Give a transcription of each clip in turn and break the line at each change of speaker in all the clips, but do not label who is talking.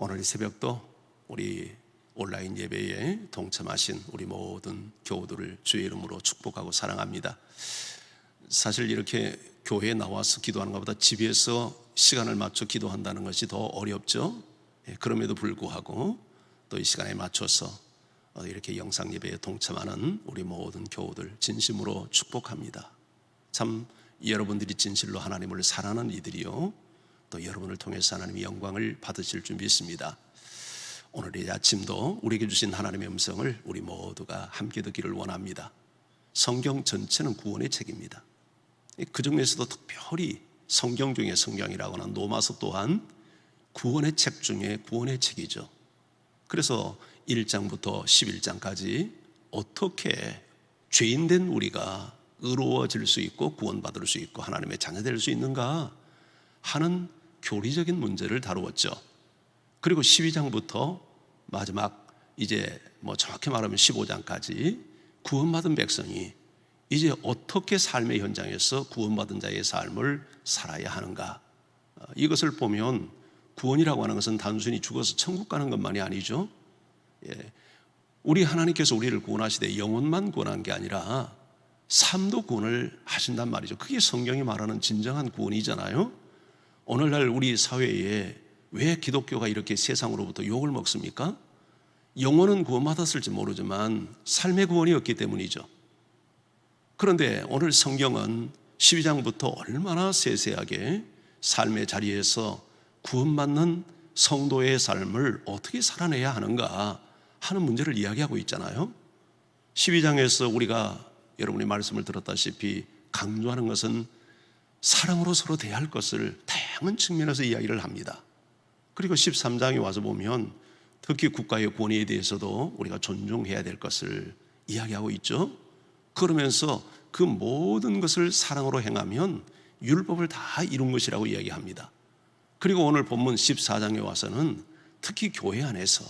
오늘 이 새벽도 우리 온라인 예배에 동참하신 우리 모든 교우들을 주의 이름으로 축복하고 사랑합니다. 사실 이렇게 교회에 나와서 기도하는 것보다 집에서 시간을 맞춰 기도한다는 것이 더 어렵죠. 예, 그럼에도 불구하고 또 이 시간에 맞춰서 어, 이렇게 영상 예배에 동참하는 우리 모든 교우들 진심으로 축복합니다. 참 여러분들이 진실로 하나님을 사랑하는 이들이요. 또 여러분을 통해서 하나님의 영광을 받으실 줄 믿습니다. 오늘 이 아침도 우리에게 주신 하나님의 음성을 우리 모두가 함께 듣기를 원합니다. 성경 전체는 구원의 책입니다. 그 중에서도 특별히 성경 중에 성경이라고 하는 노마서 또한 구원의 책 중에 구원의 책이죠. 그래서 1장부터 11장까지 어떻게 죄인된 우리가 의로워질 수 있고 구원받을 수 있고 하나님의 자녀 될 수 있는가 하는 교리적인 문제를 다루었죠. 그리고 12장부터 마지막 이제 뭐 정확히 말하면 15장까지 구원받은 백성이 이제 어떻게 삶의 현장에서 구원받은 자의 삶을 살아야 하는가 어, 이것을 보면 구원이라고 하는 것은 단순히 죽어서 천국 가는 것만이 아니죠. 예. 우리 하나님께서 우리를 구원하시되 영혼만 구원한 게 아니라 삶도 구원을 하신단 말이죠. 그게 성경이 말하는 진정한 구원이잖아요. 오늘날 우리 사회에 왜 기독교가 이렇게 세상으로부터 욕을 먹습니까? 영혼은 구원받았을지 모르지만 삶의 구원이 없기 때문이죠. 그런데 오늘 성경은 12장부터 얼마나 세세하게 삶의 자리에서 구원받는 성도의 삶을 어떻게 살아내야 하는가 하는 문제를 이야기하고 있잖아요. 12장에서 우리가 여러분의 말씀을 들었다시피 강조하는 것은 사랑으로 서로 대할 것을 다양한 측면에서 이야기를 합니다. 그리고 13장에 와서 보면 특히 국가의 권위에 대해서도 우리가 존중해야 될 것을 이야기하고 있죠. 그러면서 그 모든 것을 사랑으로 행하면 율법을 다 이룬 것이라고 이야기합니다. 그리고 오늘 본문 14장에 와서는 특히 교회 안에서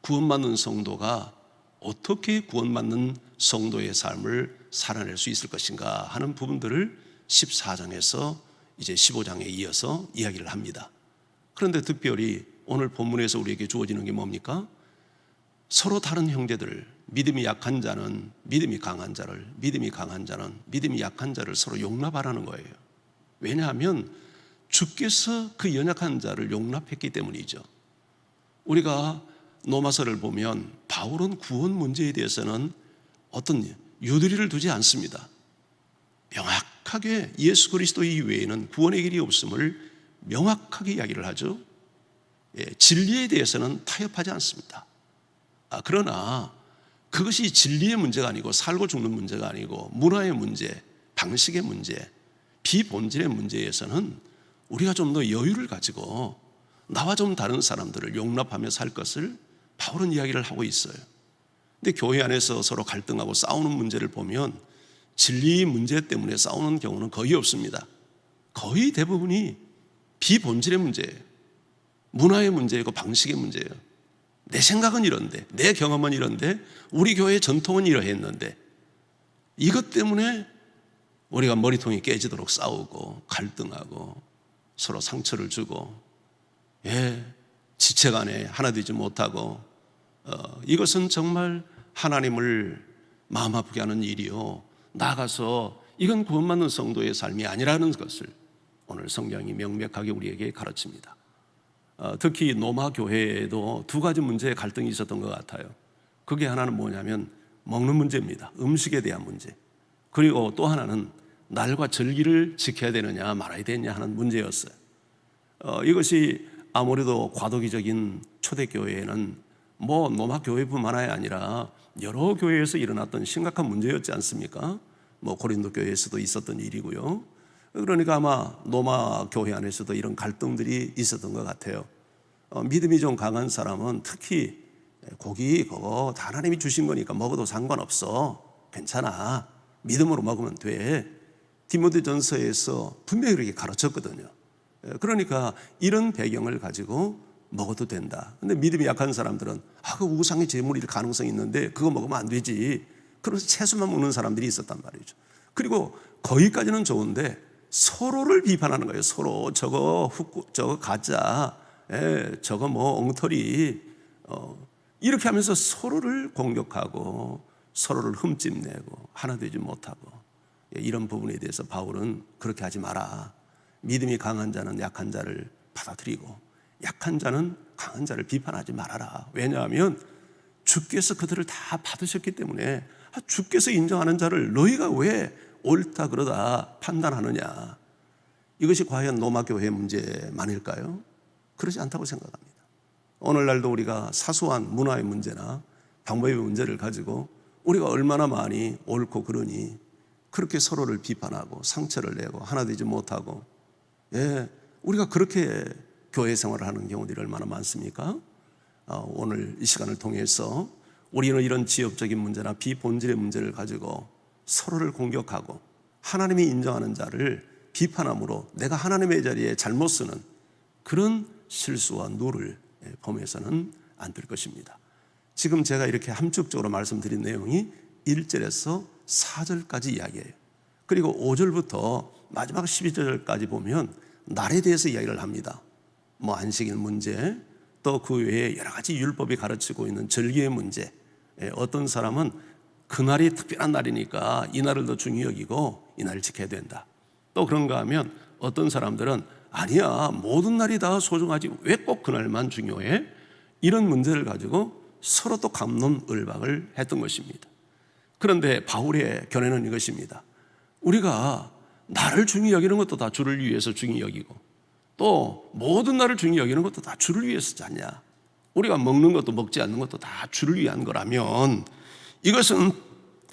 구원받는 성도가 어떻게 구원받는 성도의 삶을 살아낼 수 있을 것인가 하는 부분들을 14장에서 이제 15장에 이어서 이야기를 합니다. 그런데 특별히 오늘 본문에서 우리에게 주어지는 게 뭡니까? 서로 다른 형제들, 믿음이 약한 자는 믿음이 강한 자를, 믿음이 강한 자는 믿음이 약한 자를 서로 용납하라는 거예요. 왜냐하면 주께서 그 연약한 자를 용납했기 때문이죠. 우리가 노마서를 보면 바울은 구원 문제에 대해서는 어떤 유두리를 두지 않습니다. 명확 하게 예수 그리스도 이외에는 구원의 길이 없음을 명확하게 이야기를 하죠. 예, 진리에 대해서는 타협하지 않습니다. 아, 그러나 그것이 진리의 문제가 아니고 살고 죽는 문제가 아니고 문화의 문제, 방식의 문제, 비본질의 문제에서는 우리가 좀 더 여유를 가지고 나와 좀 다른 사람들을 용납하며 살 것을 바울은 이야기를 하고 있어요. 근데 교회 안에서 서로 갈등하고 싸우는 문제를 보면 진리 문제 때문에 싸우는 경우는 거의 없습니다. 거의 대부분이 비본질의 문제예요. 문화의 문제이고 방식의 문제예요. 내 생각은 이런데, 내 경험은 이런데, 우리 교회의 전통은 이러했는데, 이것 때문에 우리가 머리통이 깨지도록 싸우고, 갈등하고, 서로 상처를 주고, 예, 지체 간에 하나 되지 못하고, 어, 이것은 정말 하나님을 마음 아프게 하는 일이요. 나가서 이건 구원받는 성도의 삶이 아니라는 것을 오늘 성경이 명백하게 우리에게 가르칩니다. 어, 특히 노마 교회에도 두 가지 문제의 갈등이 있었던 것 같아요. 그게 하나는 뭐냐면 먹는 문제입니다. 음식에 대한 문제. 그리고 또 하나는 날과 절기를 지켜야 되느냐 말아야 되느냐 하는 문제였어요. 어, 이것이 아무래도 과도기적인 초대교회에는 뭐 노마 교회뿐만 아니라 여러 교회에서 일어났던 심각한 문제였지 않습니까? 뭐 고린도 교회에서도 있었던 일이고요. 그러니까 아마 노마 교회 안에서도 이런 갈등들이 있었던 것 같아요. 어, 믿음이 좀 강한 사람은 특히 고기 그거 다 하나님이 주신 거니까 먹어도 상관없어. 괜찮아. 믿음으로 먹으면 돼. 디모데 전서에서 분명히 그렇게 가르쳤거든요. 그러니까 이런 배경을 가지고 먹어도 된다. 근데 믿음이 약한 사람들은 아, 그 우상의 제물일 가능성이 있는데 그거 먹으면 안 되지. 그래서 채소만 먹는 사람들이 있었단 말이죠. 그리고 거기까지는 좋은데 서로를 비판하는 거예요. 서로 저거 훅 저거 가짜 에, 저거 뭐 엉터리 어, 이렇게 하면서 서로를 공격하고 서로를 흠집내고 하나 되지 못하고 예, 이런 부분에 대해서 바울은 그렇게 하지 마라. 믿음이 강한 자는 약한 자를 받아들이고 약한 자는 강한 자를 비판하지 말아라. 왜냐하면 주께서 그들을 다 받으셨기 때문에 아, 주께서 인정하는 자를 너희가 왜 옳다 그러다 판단하느냐. 이것이 과연 로마교회 문제만일까요? 그러지 않다고 생각합니다. 오늘날도 우리가 사소한 문화의 문제나 방법의 문제를 가지고 우리가 얼마나 많이 옳고 그러니 그렇게 서로를 비판하고 상처를 내고 하나 되지 못하고 예, 우리가 그렇게 교회 생활을 하는 경우들이 얼마나 많습니까? 어, 오늘 이 시간을 통해서 우리는 이런 지역적인 문제나 비본질의 문제를 가지고 서로를 공격하고 하나님이 인정하는 자를 비판함으로 내가 하나님의 자리에 잘못 쓰는 그런 실수와 누를 예, 범해서는 안 될 것입니다. 지금 제가 이렇게 함축적으로 말씀드린 내용이 1절에서 4절까지 이야기해요. 그리고 5절부터 마지막 12절까지 보면 날에 대해서 이야기를 합니다. 뭐 안식일 문제, 또 그 외에 여러 가지 율법이 가르치고 있는 절기의 문제. 예, 어떤 사람은 그날이 특별한 날이니까 이 날을 더 중히 여기고 이 날을 지켜야 된다. 또 그런가 하면 어떤 사람들은 아니야 모든 날이 다 소중하지 왜 꼭 그날만 중요해? 이런 문제를 가지고 서로 또 감론을박을 했던 것입니다. 그런데 바울의 견해는 이것입니다. 우리가 나를 중히 여기는 것도 다 주를 위해서 중히 여기고 또 모든 나를 중히 여기는 것도 다 주를 위해서지 않냐. 우리가 먹는 것도 먹지 않는 것도 다 주를 위한 거라면 이것은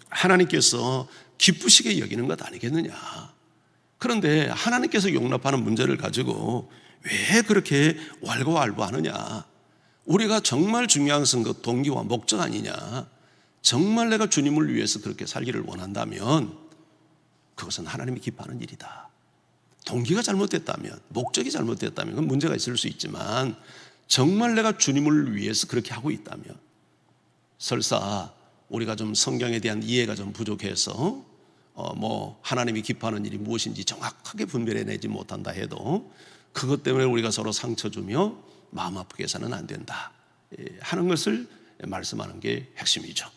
하나님께서 기쁘시게 여기는 것 아니겠느냐. 그런데 하나님께서 용납하는 문제를 가지고 왜 그렇게 왈가왈부하느냐. 우리가 정말 중요한 선거 동기와 목적 아니냐. 정말 내가 주님을 위해서 그렇게 살기를 원한다면 그것은 하나님이 기뻐하는 일이다. 동기가 잘못됐다면, 목적이 잘못됐다면 그건 문제가 있을 수 있지만 정말 내가 주님을 위해서 그렇게 하고 있다면 설사 우리가 좀 성경에 대한 이해가 좀 부족해서 어 뭐 하나님이 기뻐하는 일이 무엇인지 정확하게 분별해내지 못한다 해도 그것 때문에 우리가 서로 상처 주며 마음 아프게 해서는 안 된다 예, 하는 것을 말씀하는 게 핵심이죠.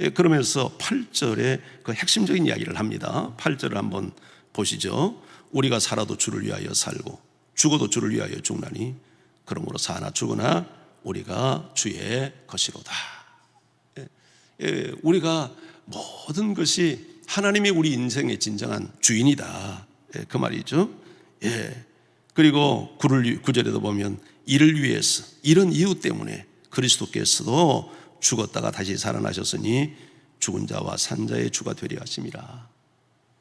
예, 그러면서 8절에 그 핵심적인 이야기를 합니다. 8절을 한번 보시죠. 우리가 살아도 주를 위하여 살고 죽어도 주를 위하여 죽나니 그러므로 사나 죽으나 우리가 주의 것이로다. 예, 예, 우리가 모든 것이 하나님이 우리 인생의 진정한 주인이다. 예, 그 말이죠. 예. 그리고 구를 구절에도 보면 이를 위해서 이런 이유 때문에 그리스도께서도 죽었다가 다시 살아나셨으니 죽은 자와 산 자의 주가 되려 하심이라.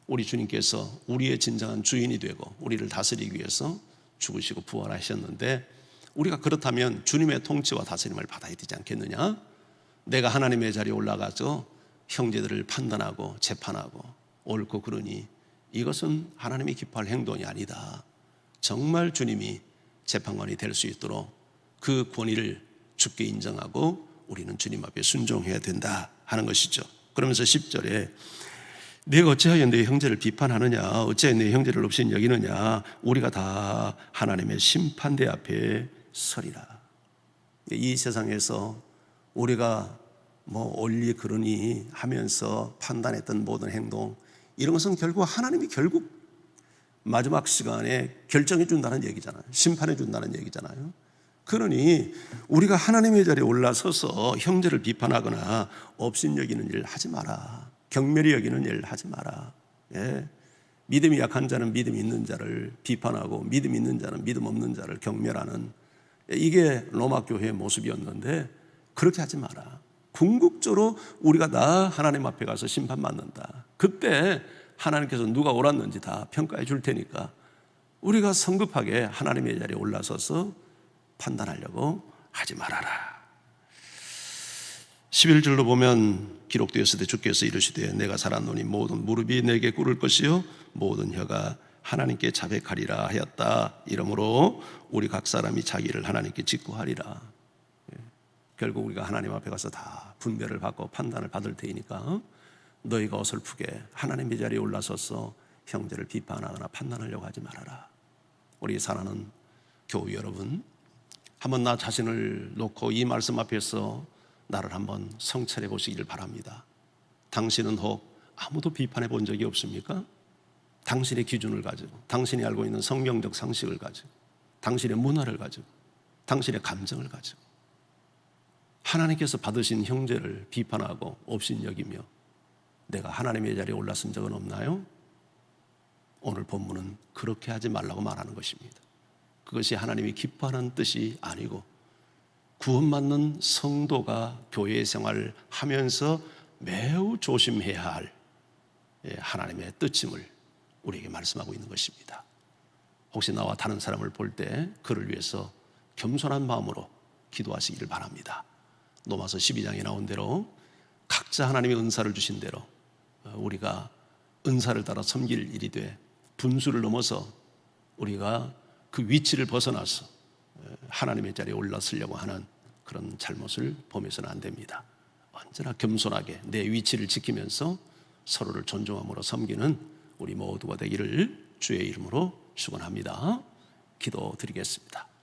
우리 주님께서 우리의 진정한 주인이 되고 우리를 다스리기 위해서 죽으시고 부활하셨는데 우리가 그렇다면 주님의 통치와 다스림을 받아야 되지 않겠느냐? 내가 하나님의 자리에 올라가서 형제들을 판단하고 재판하고 옳고 그러니 이것은 하나님이 기뻐할 행동이 아니다. 정말 주님이 재판관이 될 수 있도록 그 권위를 주께 인정하고 우리는 주님 앞에 순종해야 된다 하는 것이죠. 그러면서 10절에 내가 어찌하여 내 형제를 비판하느냐 어찌하여 내 형제를 없이 여기느냐 우리가 다 하나님의 심판대 앞에 서리라. 이 세상에서 우리가 뭐 올리 그러니 하면서 판단했던 모든 행동 이런 것은 결국 하나님이 결국 마지막 시간에 결정해 준다는 얘기잖아요. 심판해 준다는 얘기잖아요. 그러니 우리가 하나님의 자리에 올라서서 형제를 비판하거나 업신 여기는 일 하지 마라. 경멸히 여기는 일 하지 마라. 예. 믿음이 약한 자는 믿음 있는 자를 비판하고 믿음 있는 자는 믿음 없는 자를 경멸하는 이게 로마 교회의 모습이었는데 그렇게 하지 마라. 궁극적으로 우리가 다 하나님 앞에 가서 심판받는다. 그때 하나님께서 누가 옳았는지 다 평가해 줄 테니까 우리가 성급하게 하나님의 자리에 올라서서 판단하려고 하지 말아라. 11절로 보면 기록되었을 때 주께서 이르시되 내가 살았노니 모든 무릎이 내게 꿇을 것이요 모든 혀가 하나님께 자백하리라 하였다. 이러므로 우리 각 사람이 자기를 하나님께 직구하리라. 예. 결국 우리가 하나님 앞에 가서 다 분별을 받고 판단을 받을 테니까 어? 너희가 어설프게 하나님의 자리에 올라서서 형제를 비판하거나 판단하려고 하지 말아라. 우리 사랑하는 교우 여러분, 한번 나 자신을 놓고 이 말씀 앞에서 나를 한번 성찰해 보시기를 바랍니다. 당신은 혹 아무도 비판해 본 적이 없습니까? 당신의 기준을 가지고, 당신이 알고 있는 성경적 상식을 가지고, 당신의 문화를 가지고, 당신의 감정을 가지고, 하나님께서 받으신 형제를 비판하고 업신여기며 내가 하나님의 자리에 올랐은 적은 없나요? 오늘 본문은 그렇게 하지 말라고 말하는 것입니다. 그것이 하나님이 기뻐하는 뜻이 아니고 구원받는 성도가 교회 생활을 하면서 매우 조심해야 할 예, 하나님의 뜻임을 우리에게 말씀하고 있는 것입니다. 혹시 나와 다른 사람을 볼 때 그를 위해서 겸손한 마음으로 기도하시기를 바랍니다. 로마서 12장에 나온 대로 각자 하나님의 은사를 주신 대로 어, 우리가 은사를 따라 섬길 일이 돼 분수를 넘어서 우리가 그 위치를 벗어나서 어, 하나님의 자리에 올라서려고 하는 그런 잘못을 범해서는 안 됩니다. 언제나 겸손하게 내 위치를 지키면서 서로를 존중함으로 섬기는 우리 모두가 되기를 주의 이름으로 축원합니다. 기도드리겠습니다.